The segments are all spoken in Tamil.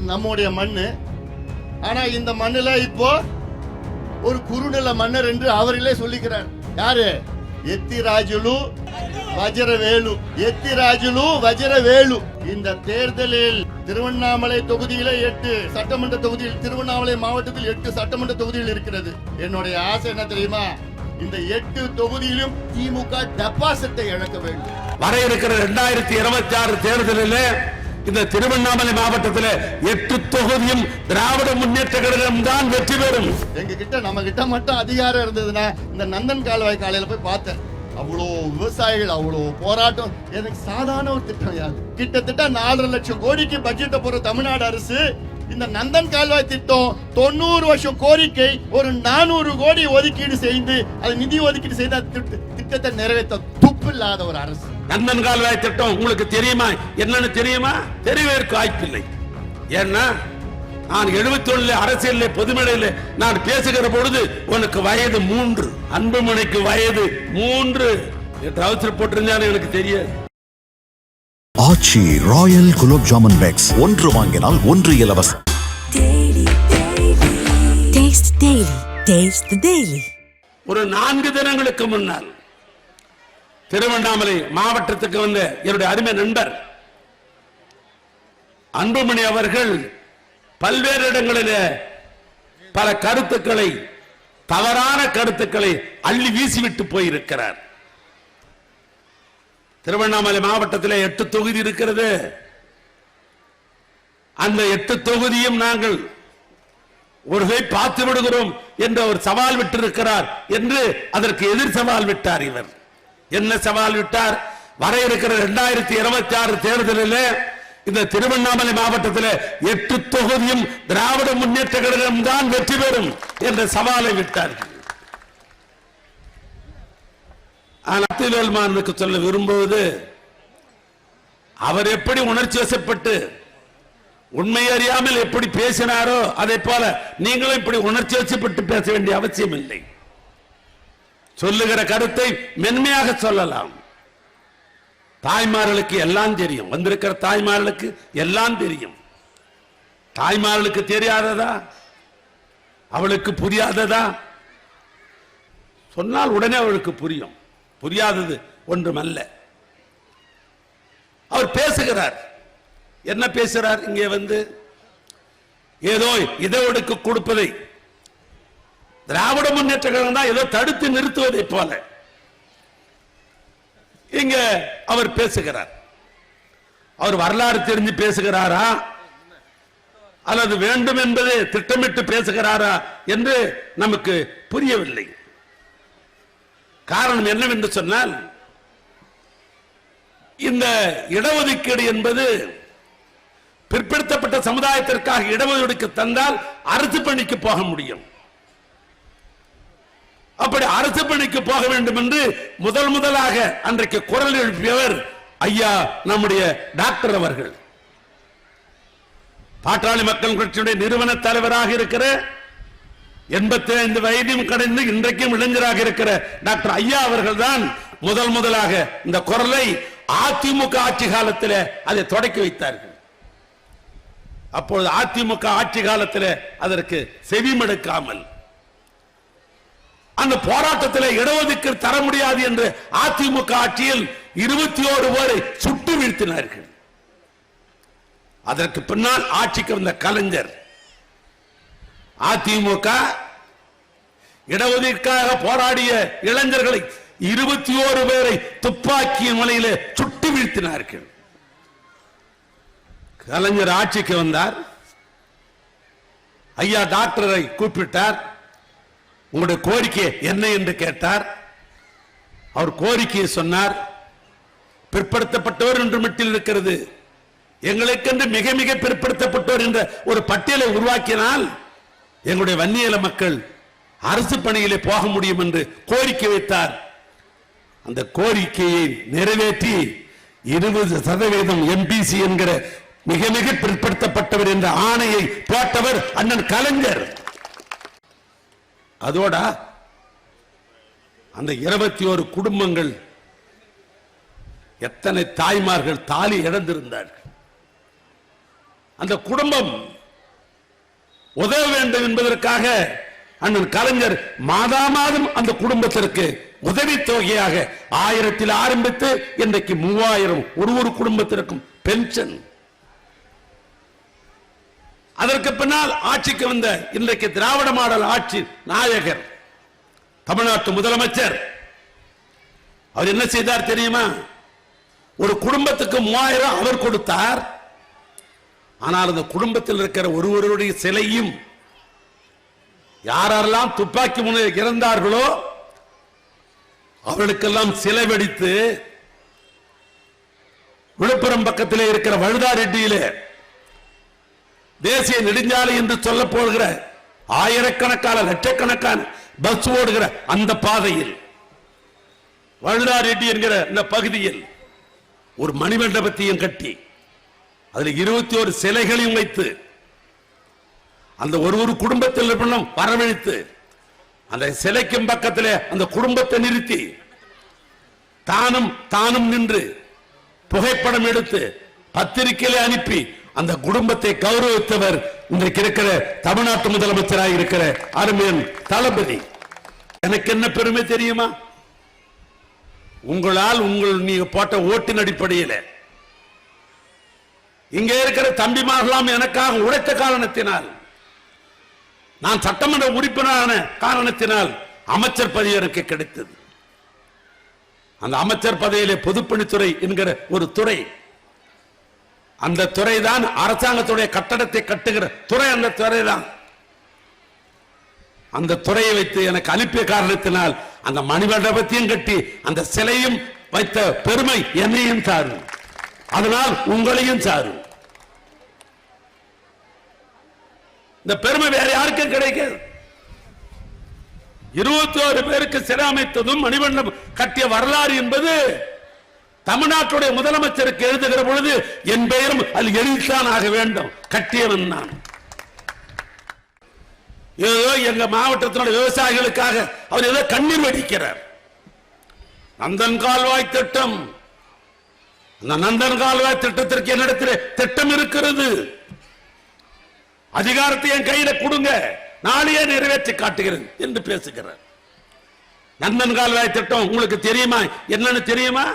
இது நம்முடைய மண் ஆனா இந்த மண்ணில் இப்போ ஒரு குறுநில மன்னர் என்று அவரிலே சொல்லிக்கிறார். யாரு? எத்திராஜுலு வஜரவேலு. எத்திராஜுலு வஜரவேலு. இந்த தேர்தலில் திருவண்ணாமலை தொகுதியில எட்டு சட்டமன்ற தொகுதியில் திருவண்ணாமலை மாவட்டத்தில் எட்டு சட்டமன்ற தொகுதியில் இருக்கிறது. என்னுடைய ஆசை என்ன தெரியுமா? இந்த எட்டு தொகுதியிலும் திமுக டெபாசிட்டை இழக்க வேண்டும். வர இருக்கிற இரண்டாயிரத்தி இருபத்தி ஆறு தேர்தலில் இந்த திருவண்ணாமலை மாவட்டத்தில் எட்டு தொகுதியும் திராவிட முன்னேற்ற கழகம் தான் வெற்றி பெறும். எங்க கிட்ட நம்ம கிட்ட மட்டும் அதிகாரம் இருந்ததுன்னா இந்த நந்தன் கால்வாய் காலையில போய் பார்த்தேன். அவ்வளோ விவசாயிகள் அவ்வளோ போராட்டம். எனக்கு சாதாரண ஒரு திட்டம் யாது. கிட்டத்தட்ட நாலரை லட்சம் கோடிக்கு பட்ஜெட்டை போற தமிழ்நாடு அரசு இந்த நந்தன் கால்வாய் திட்டம் தொண்ணூறு வருஷம் கோரிக்கை ஒரு நானூறு கோடி ஒதுக்கீடு செய்து அது நிதி ஒதுக்கீடு செய்து திட்ட- திட்டத்தை நிறைவேற்ற துப்பு இல்லாத ஒரு அரசு. நந்தன் கால்வாய் திட்டம் உங்களுக்கு தெரியுமா? என்னன்னு தெரியுமா? தெரியவேற்கு வாய்ப்பில்லை ஏன்னா நான் எழுபத்தி ஒண்ணுல அரசியல்ல பொதுமேடையில நான் பேசுகிற பொழுது உனக்கு வயது மூன்று அன்புமணிக்கு வயது மூன்று. ட்ரௌசர் போட்டிருந்தாலும் எனக்கு தெரியாது. ஆச்சி ராயல் குலோப் ஜாமுன் பேக்ஸ் ஒன்று வாங்கினால் ஒன்று இலவசம். ஒரு நான்கு தினங்களுக்கு முன்னால் திருவண்ணாமலை மாவட்டத்துக்கு வந்த என்னுடைய அருமை நண்பர் அன்புமணி அவர்கள் பல்வேறு இடங்களிலே பல கருத்துக்களை தவறான கருத்துக்களை அள்ளி வீசிவிட்டு போயிருக்கிறார். திருவண்ணாமலை மாவட்டத்தில் எட்டு தொகுதி இருக்கிறது. அந்த எட்டு தொகுதியும் நாங்கள் ஒருவை பார்த்து விடுகிறோம் என்ற ஒரு சவால் விட்டிருக்கிறார் என்று அதற்கு எதிர் சவால் விட்டார் இவர். என்ன சவால் விட்டார்? வர இருக்கிற இரண்டாயிரத்தி இருபத்தி ஆறு தேர்தலில் இந்த திருவண்ணாமலை மாவட்டத்தில் எட்டு தொகுதியும் திராவிட முன்னேற்ற கழகம் தான் வெற்றி பெறும் என்ற சவாலை விட்டார்கள். அத்திவேல்மானுக்கு சொல்ல விரும்புவது அவர் எப்படி உணர்ச்சி வசப்பட்டு உண்மை அறியாமல் எப்படி பேசினாரோ அதை போல நீங்களும் இப்படி உணர்ச்சி வசப்பட்டு பேச வேண்டிய அவசியம் இல்லை சொல்லுகிற கருத்தை மென்மையாக சொல்லலாம். தாய்மார்களுக்கு எல்லாம் தெரியும். வந்திருக்கிற தாய்மார்களுக்கு எல்லாம் தெரியும். தாய்மார்களுக்கு தெரியாததா? அவளுக்கு புரியாததா? சொன்னால் உடனே அவளுக்கு புரியும். புரியாதது ஒன்றுமல்ல. அவர் பேசுகிறார். என்ன பேசுகிறார்? இங்கே வந்து ஏதோ இதோடுக்கு கொடுப்பதை திராவிட முன்னேற்ற கழகம் தான் ஏதோ தடுத்து நிறுத்துவதை போல. இங்க அவர் பேசுகிறார். அவர் வரலாறு தெரிஞ்சு பேசுகிறாரா? அல்லது வேண்டும் என்பது திட்டமிட்டு பேசுகிறாரா என்று நமக்கு புரியவில்லை. காரணம் என்னவென்று சொன்னால் இந்த இடஒதுக்கீடு என்பது பிற்படுத்தப்பட்ட சமுதாயத்திற்காக இடஒதுக்கீடு தந்தால் அரசு பணிக்கு போக முடியும். அப்படி அரசு பணிக்கு போக வேண்டும் என்று முதல் முதலாக அன்றைக்கு குரல் எழுப்பியவர் ஐயா நம்முடைய டாக்டர் அவர்கள். பாட்டாளி மக்கள் கட்சியுடைய நிறுவன தலைவராக இருக்கிற எண்பத்தி ஐந்து வயதையும் கடந்து இன்றைக்கும் இளைஞராக இருக்கிற டாக்டர் ஐயா அவர்கள் தான் முதல் முதலாக இந்த குரலை அதிமுக ஆட்சி காலத்தில் அதை தொடக்கி வைத்தார்கள். அப்பொழுது அதிமுக ஆட்சி காலத்தில் அதற்கு செவிமடுக்காமல் அந்த போராட்டத்தில் இடஒதுக்கீடு தர முடியாது என்று அதிமுக ஆட்சியில் இருபத்தி ஓரு பேரை சுட்டு வீழ்த்தினார்கள். அதற்கு பின்னால் ஆட்சிக்கு வந்த கலைஞர் அதிமுக இடஒதுக்காக போராடிய இளைஞர்களை இருபத்தி ஓரு பேரை துப்பாக்கிய முனையில சுட்டு வீழ்த்தினார்கள். கலைஞர் ஆட்சிக்கு வந்தார். ஐயா டாக்டரை கூப்பிட்டார். உங்களுடைய கோரிக்கை என்ன என்று கேட்டார். அவர் கோரிக்கையை சொன்னார். பிற்படுத்தப்பட்டவர் என்று மட்டில் இருக்கிறது. எங்களுக்கென்று மிக மிக பிற்படுத்தப்பட்டோர் என்ற ஒரு பட்டியலை உருவாக்கினால் எங்களுடைய வன்னியல மக்கள் அரசு பணியிலே போக முடியும் என்று கோரிக்கை வைத்தார். அந்த கோரிக்கையை நிறைவேற்றி இருபது சதவீதம் எம்பிசி என்கிற மிக மிக பிற்படுத்தப்பட்டவர் என்ற ஆணையை போட்டவர் அண்ணன் கலைஞர். அதோட அந்த இருபத்தி ஒரு குடும்பங்கள் எத்தனை தாய்மார்கள் தாலி இழந்திருந்தார்கள். அந்த குடும்பம் உதவ வேண்டும் என்பதற்காக அண்ணன் கலைஞர் மாதா மாதம் அந்த குடும்பத்திற்கு உதவி தொகையாக ஆயிரத்தில் ஆரம்பித்து இன்றைக்கு மூவாயிரம் ஒரு ஒரு குடும்பத்திற்கும் பென்ஷன். அதற்கு பின்னால் ஆட்சிக்கு வந்த இன்றைக்கு திராவிட மாடல் ஆட்சி நாயகர் தமிழ்நாட்டு முதலமைச்சர். அவர் என்ன செய்தார் தெரியுமா? ஒரு குடும்பத்துக்கு மூவாயிரம் அவர் கொடுத்தார். ஆனால் அந்த குடும்பத்தில் இருக்கிற ஒருவருடைய சிலையும் யாரெல்லாம் துப்பாக்கி முனையில் இறந்தார்களோ அவர்களுக்கெல்லாம் சிலை வெடித்து விழுப்புரம் பக்கத்திலே இருக்கிற வழுதாரெட்டியிலே தேசிய நெடுஞ்சாலை என்று சொல்ல போகிற ஆயிரக்கணக்கான லட்சக்கணக்கான பஸ் ஓடுகிற அந்த பாதையில் வழுதாரெட்டி என்கிற இந்த பகுதியில் ஒரு மணிமண்டபத்தையும் கட்டி அதில் இருபத்தி ஒரு சிலைகளையும் வைத்து அந்த ஒரு ஒரு குடும்பத்தில் வரவழைத்து அந்த சிலைக்கும் பக்கத்தில் அந்த குடும்பத்தை நிறுத்தி தானும் தானும் நின்று புகைப்படம் எடுத்து பத்திரிகையில அனுப்பி அந்த குடும்பத்தை கௌரவித்தவர் இன்றைக்கு இருக்கிற தமிழ்நாட்டு முதலமைச்சராக இருக்கிற அருமையன் தளபதி. எனக்கு என்ன பெருமை தெரியுமா? உங்களால் உங்கள் நீங்க போட்ட ஓட்டின் அடிப்படையில். இங்கே இருக்கிற தம்பிமார்களாம் எனக்காக உழைத்த காரணத்தினால் நான் சட்டமன்ற உறுப்பினரான காரணத்தினால் அமைச்சர் பதவி எனக்கு கிடைத்தது. அந்த அமைச்சர் பதவியிலே பொதுப்பணித்துறை என்கிற ஒரு துறை அந்த துறை தான் அரசாங்கத்துடைய கட்டடத்தை கட்டுகிற துறை அந்த துறை தான் அந்த துறையை வைத்து எனக்கு அனுப்பிய காரணத்தினால் அந்த மணிமண்டபத்தையும் கட்டி அந்த சிலையும் வைத்த பெருமை என்னையும் சாரும். அதனால் உங்களையும் சாரும். இந்த பெருமை வேற யாருக்கும் கிடைக்காது. இருபத்தி ஓரு பேருக்கு சிலை அமைத்ததும் மணிமண்டபம் கட்டிய வரலாறு என்பது தமிழ்நாட்டுடைய முதலமைச்சருக்கு எழுதுகிற பொழுது என் பெயரும் அதில் எழுதித்தான் ஆக வேண்டும். கட்டியவன் நான். ஏதோ எங்க மாவட்டத்தினுடைய விவசாயிகளுக்காக அவர் ஏதோ கண்ணீர் வடிக்கிறார். நந்தன் கால்வாய் திட்டம். அந்த நந்தன் கால்வாய் திட்டத்திற்கு என்னிடத்தில் திட்டம் இருக்கிறது. அதிகாரத்தை என் கையில கொடுங்க. நாளையே நிறைவேற்றி காட்டுகிறேன் என்று பேசுகிறார். நந்தன் கால்வாய் திட்டம் உங்களுக்கு தெரியுமா? என்னன்னு தெரியுமா?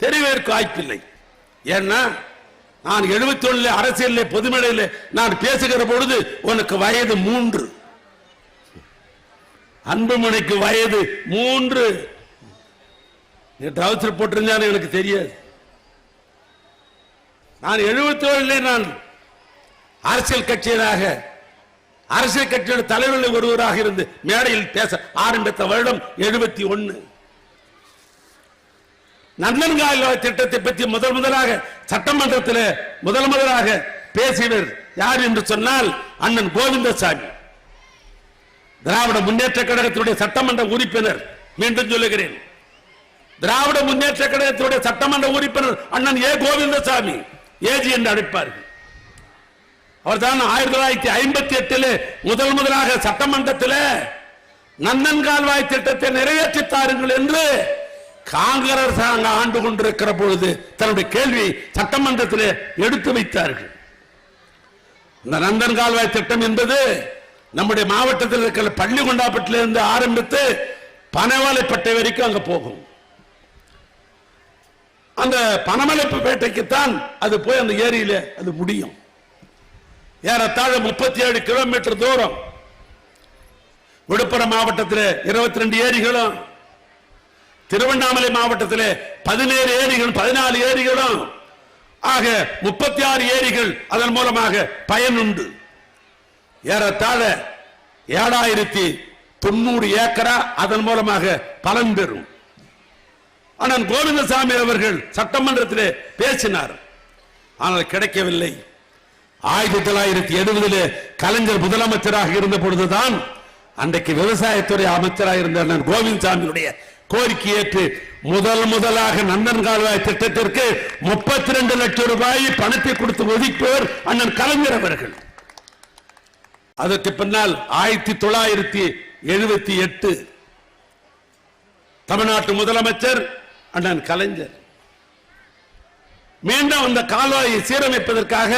தெரியவேற்கு வாய்ப்பில்லை ஏன்னா நான் எழுபத்தி ஒண்ணுல அரசியலில் பொதுமேடையில் நான் பேசுகிற பொழுது உனக்கு வயது மூன்று. அன்புமணிக்கு வயது மூன்று. நீ ட்ரௌசர் போட்டிருந்தான்னு எனக்கு தெரியாது. நான் எழுபத்தி ஏழுல நான் அரசியல் கட்சியராக அரசியல் கட்சியோட தலைவர்கள் ஒருவராக இருந்து மேடையில் பேச ஆரம்பித்த வருடம் எழுபத்தி ஒன்னு. நந்தன்கால திட்டத்தை பற்றி முதல் முதலாக சட்டமன்றத்தில் முதல் முதலாக பேசினர். யார் என்று சொன்னால் அண்ணன் கோவிந்தசாமி. திராவிட முன்னேற்ற கழகத்தினுடைய சட்டமன்ற உறுப்பினர் மீண்டும் சொல்லுகிறேன். திராவிட முன்னேற்ற கழகத்தினுடைய சட்டமன்ற உறுப்பினர் அண்ணன் ஏ கோவிந்தசாமி ஏஜி என்று அழைப்பார்கள். அவர்தான் ஆயிரத்தி தொள்ளாயிரத்தி ஐம்பத்தி எட்டில் முதல் முதலாக சட்டமன்றத்தில் நந்தன் கால்வாய் திட்டத்தை நிறைவேற்றி தாருங்கள் என்று காங்கிரஸ் அரசாங்க ஆண்டு கொண்டிருக்கிற பொழுது தன்னுடைய கேள்வி சட்டமன்றத்தில் எடுத்து வைத்தார்கள். இந்த நந்தன் கால்வாய் திட்டம் என்பது நம்முடைய மாவட்டத்தில் இருக்கிற பள்ளிகொண்டாப்பட்டிலிருந்து ஆரம்பித்து பனவாலைப்பட்டை வரைக்கும் அங்க போகும். அந்த பனமலைப்பேட்டைக்குத்தான் அது போய் அந்த ஏரியில அது முடியும். ஏறத்தாழ முப்பத்தி ஏழு கிலோமீட்டர் தூரம். விழுப்புரம் மாவட்டத்தில் இருபத்தி ரெண்டு ஏரிகளும் திருவண்ணாமலை மாவட்டத்தில் பதினேழு ஏரிகள் பதினாலு ஏரிகளும் ஆக முப்பத்தி ஆறு ஏரிகள் அதன் மூலமாக பயனுண்டு. ஏறத்தாழ ஏழாயிரத்தி தொண்ணூறு ஏக்கரா அதன் மூலமாக பலன் பெறும். ஆனால் கோவிந்தசாமி அவர்கள் சட்டமன்றத்தில் பேசினார். ஆனால் கிடைக்கவில்லை. ஆயிரத்தி தொள்ளாயிரத்தி எழுபதில் கலைஞர் முதலமைச்சராக இருந்த பொழுதுதான் அன்றைக்கு விவசாயத்துறை அமைச்சராக இருந்த கோவிந்த் கோவிந்தசாமியுடைய கோரிக்கை ஏற்று முதல் முதலாக நந்தன் கால்வாய் திட்டத்திற்கு முப்பத்தி ரெண்டு லட்சம் ரூபாய் பணத்தை கொடுத்து ஒதுக்கியவர் அண்ணன் கலைஞர் அவர்கள். அதற்கு பின்னால் ஆயிரத்தி தொள்ளாயிரத்தி எழுபத்தி எட்டு தமிழ்நாட்டு முதலமைச்சர் அண்ணன் கலைஞர். மீண்டும் அந்த கால்வாயை சீரமைப்பதற்காக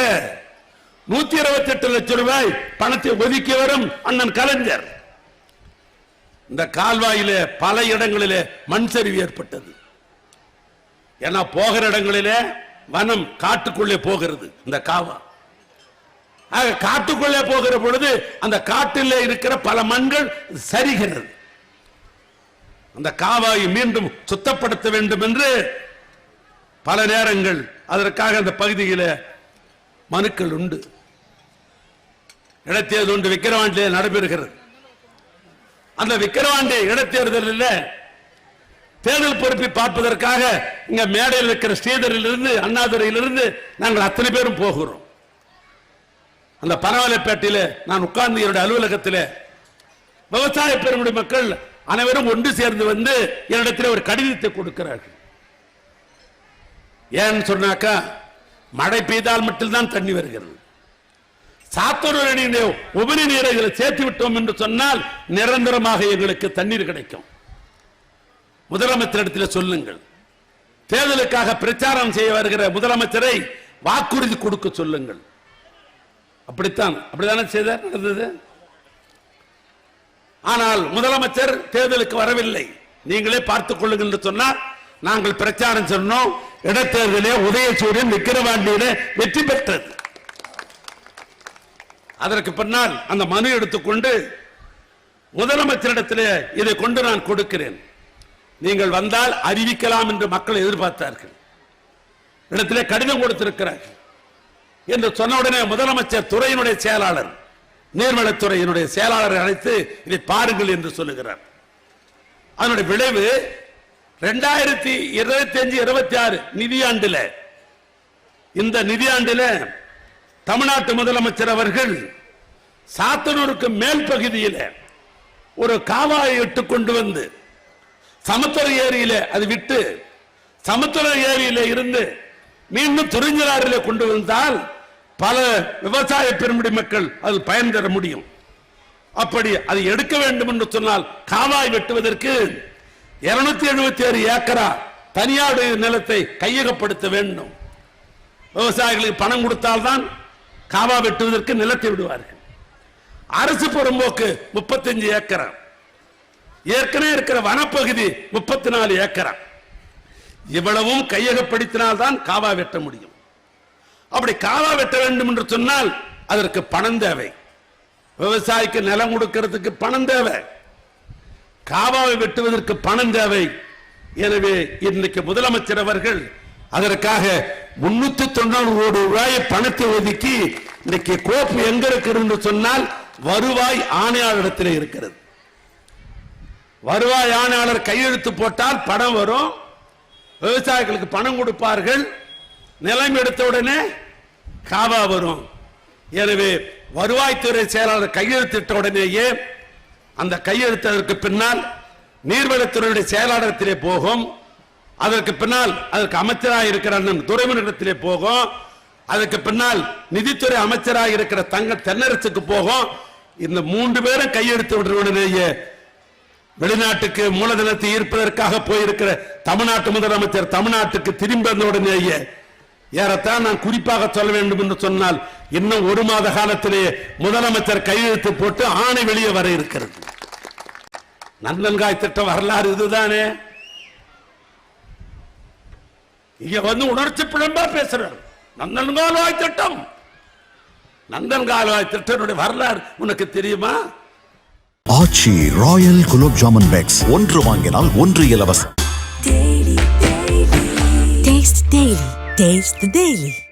நூத்தி இருபத்தி எட்டு லட்சம் ரூபாய் பணத்தை ஒதுக்கி வரும் அண்ணன் கலைஞர். இந்த கால்வாயிலே பல இடங்களிலே மண் சரிவு ஏற்பட்டது. ஏன்னா போகிற இடங்களிலே வனம் காட்டுக்குள்ளே போகிறது இந்த காவா. ஆக காட்டுக்குள்ளே போகிற பொழுது அந்த காட்டிலே இருக்கிற பல மண்கள் சரிகிறது. அந்த காவாயை மீண்டும் சுத்தப்படுத்த வேண்டும் என்று பல நேரங்கள் அதற்காக அந்த பகுதியில் மனுக்கள் உண்டு. இடத்தேது ஒன்று விக்கிரவாண்டிலே நடைபெறுகிறது. அந்த விக்கிரவாண்டி இடைத்தேர்தலில் தேர்தல் பொறுப்பை பார்ப்பதற்காக இங்க மேடையில் இருக்கிற ஸ்ரீதரிலிருந்து அண்ணாதுரையிலிருந்து நாங்கள் அத்தனை பேரும் போகிறோம். அந்த பனவலைப்பேட்டையில் நான் உட்கார்ந்து என்னுடைய அலுவலகத்தில் விவசாய பெருமுடி மக்கள் அனைவரும் ஒன்று சேர்ந்து வந்து என்னிடத்தில் ஒரு கடிதத்தை கொடுக்கிறார்கள். ஏன்னு சொன்னாக்கா மழை பெய்தால் மட்டும்தான் தண்ணி வருகிறது. சாத்தூர் உபரி நீரை இதில் சேர்த்து விட்டோம் என்று சொன்னால் நிரந்தரமாக எங்களுக்கு தண்ணீர் கிடைக்கும். முதலமைச்சரிடத்தில் சொல்லுங்கள். தேர்தலுக்காக பிரச்சாரம் செய்ய வருகிற முதலமைச்சரை வாக்குறுதி கொடுக்க சொல்லுங்கள். அப்படித்தான் அப்படித்தானே செய்தார் நடந்தது? ஆனால் முதலமைச்சர் தேர்தலுக்கு வரவில்லை. நீங்களே பார்த்துக் கொள்ளுங்கள் என்று சொன்னால் நாங்கள் பிரச்சாரம் சொன்னோம் இடைத்தேர்தலே உதயசூரியன் விக்கிரவாண்டியிட வெற்றி பெற்றது. அதற்கு பின்னால் அந்த மனு எடுத்துக்கொண்டு முதலமைச்சரிடத்திலே இதை கொண்டு நான் கொடுக்கிறேன். நீங்கள் வந்தால் அறிவிக்கலாம் என்று மக்கள் எதிர்பார்த்தார்கள். இடத்திலே கடிதம் கொடுத்திருக்கிறார்கள். என்று சொன்ன உடனே முதலமைச்சர் துறையினுடைய செயலாளர் நீர்வளத்துறையினுடைய செயலாளரை அழைத்து இதை பாருங்கள் என்று சொல்லுகிறார். அதனுடைய விளைவு ரெண்டாயிரத்தி இருபத்தி அஞ்சு இருபத்தி ஆறு நிதியாண்டுல இந்த நிதியாண்டுல தமிழ்நாட்டு முதலமைச்சர் அவர்கள் சாத்தனூருக்கு மேல் பகுதியில் ஒரு காவாயை இட்டு கொண்டு வந்து சமுத்திர ஏரியில அது விட்டு சமுத்திர ஏரியில இருந்து மீண்டும் துறிஞ்சலாறில கொண்டு வந்தால் பல விவசாய பெருமுடி மக்கள் அதில் பயன் தர முடியும். அப்படி அதை எடுக்க வேண்டும் என்று சொன்னால் காவாய் வெட்டுவதற்கு இருநூத்தி எழுபத்தி ஆறு ஏக்கரா தனியார் நிலத்தை கையகப்படுத்த வேண்டும். விவசாயிகளுக்கு பணம் கொடுத்தால்தான் காவா வெட்டுவதற்கு நிலத்தை விடுவார்கள் அரசு புறம்போக்கு முப்பத்தஞ்சு ஏக்கரா. ஏற்கனவே இருக்கிற வனப்பகுதி முப்பத்தி நாலு ஏக்கரா. இவ்வளவும் கையகப்படுத்தினால்தான் காவா வெட்ட முடியும். அப்படி காவா வெட்ட வேண்டும் என்று சொன்னால் அதற்கு பணம் தேவை. விவசாயிக்கு நிலம் கொடுக்கிறதுக்கு பணம் தேவை. காவாவை வெட்டுவதற்கு பணம் தேவை. எனவே இன்னைக்கு முதலமைச்சர் அவர்கள் அதற்காக முன்னூத்தி தொண்ணூறு கோடி ரூபாய் பணத்தை ஒதுக்கி இன்னைக்கு கோப்பு எங்க இருக்கிறது என்று சொன்னால் வருவாய் ஆணையாளரிடத்தில் இருக்கிறது. வருவாய் ஆணையாளர் கையெழுத்து போட்டால் பணம் வரும். விவசாயிகளுக்கு பணம் கொடுப்பார்கள். நிலம் எடுத்த உடனே காவா வரும். எனவே வருவாய்த்துறை செயலாளர் கையெழுத்திட்ட உடனேயே அந்த கையெழுத்ததற்கு பின்னால் நீர்வளத்துறையுடைய செயலாளரத்திலே போகும். அதற்கு பின்னால் அதற்கு அமைச்சராக இருக்கிற அண்ணன் துறைமுகத்திலே போகும். அதற்கு பின்னால் நிதித்துறை அமைச்சராக இருக்கிற தங்க தென்னரசுக்கு போகும். இந்த மூன்று பேரும் கையெழுத்து விடுற வெளிநாட்டுக்கு மூலதனத்தை ஈர்ப்பதற்காக போயிருக்கிற தமிழ்நாட்டு முதலமைச்சர் தமிழ்நாட்டுக்கு திரும்பி வந்தவுடனேயே ஏறத்தான் நான் குறிப்பாக சொல்ல வேண்டும் என்று சொன்னால் இன்னும் ஒரு மாத காலத்திலே முதலமைச்சர் கையெழுத்து போட்டு ஆணை வெளியே வர இருக்கிறது. நந்தன்காய் திட்டம் வரலாறு இதுதானே? இங்க வந்து உணர்ச்சி பிழம்பா பேசுறார். நந்தன்கால்வாய் திட்டம். நந்தன்கால்வாய் திட்டத்தினுடைய வரலாறு உனக்கு தெரியுமா? ஆச்சி ராயல் குலோப் ஜாமன் பேக்ஸ் ஒன்று வாங்கினால் ஒன்று இலவசம். Daily,